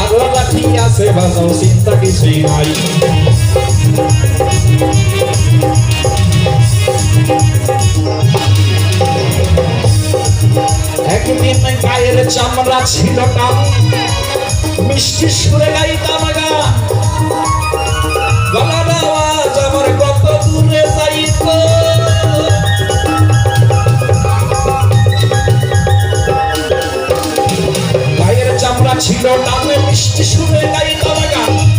আরও লাঠি আছে বাজাও চিন্তা কিছুই নাই একদিন গায়ের চামড়া ছিল কাম মিষ্টি সুরে গাইতাম গা গলার ছিল তাদের মিষ্টি সুরে গাইতাম গা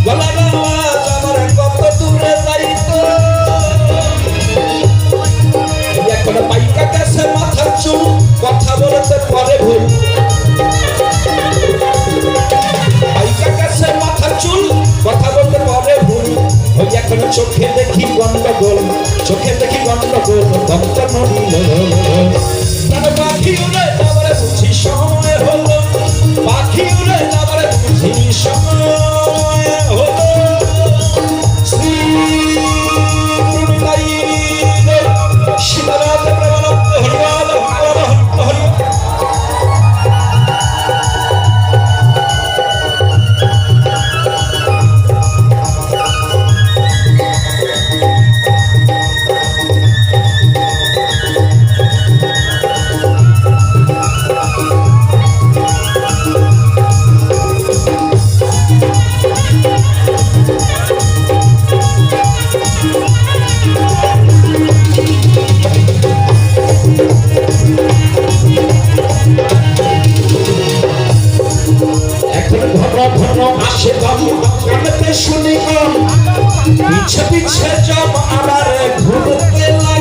আসে বাবু কানেতে শুনি জব আমার ঘুরতে লাগিল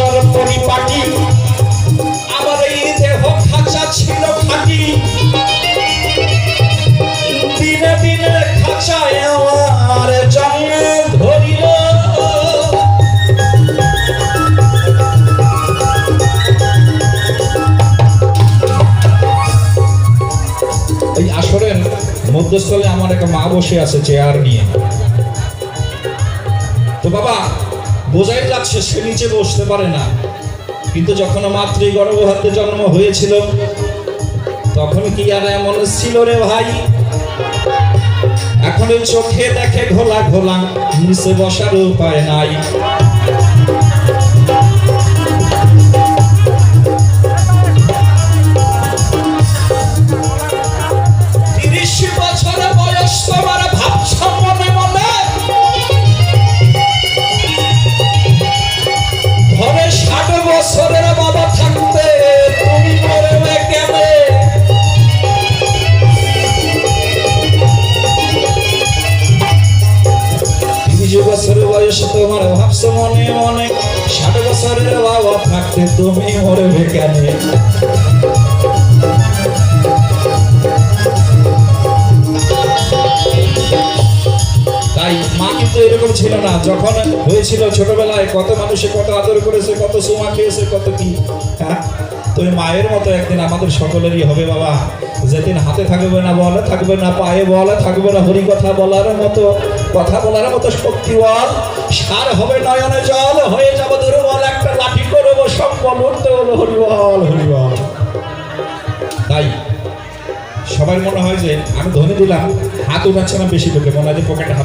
সুন্দর পরিপাটি। আমার এই দেহ খাঁচা ছিল খাঁটি। দিনে দিনে খাঁচায় আমার জন্মে ধরিল। মধ্যস্থলে আমার একটা মা বসে আছে, চেয়ার নিয়ে। তো বাবা বোঝাই যাচ্ছে সে নিচে বসতে পারে না। কিন্তু যখন মাতৃ গর্ভহাতে জন্ম হয়েছিল, তখন কি আর এমন ছিল রে ভাই? এখন চোখে দেখে ঘোলা ঘোলা, নিচে বসার উপায় নাই। ভাবছ মনে মনে? ষাট বছরের বাবা থাকতে তুমি মরবে কেন? তাই মা কিন্তু এরকম ছিল না। যখন হয়েছিল ছোটবেলায় কত মানুষে কত আদর করেছে, কত সোমা খেয়েছে, কত কি হ্যাঁ? তুমি মায়ের মতো একদিন আমাদের সকলেরই হবে বাবা। যেদিন হাতে থাকবে না বলে, থাকবে না পায়ে বলে, থাকবে না হরি কথা বলার মতো। কথা বলার মতো শক্তি বল সার হবে নয়নে জল, হয়ে যাব দুর্বল। একটা লাঠি করব সম্বল উঠতে হলো হরিবল হরিবল তাই, সবাই মনে হয় যে আমি ধনে দিলাম হাত উঠাচ্ছে না বেশি লোকে মনে হয় যে পকেটে হাত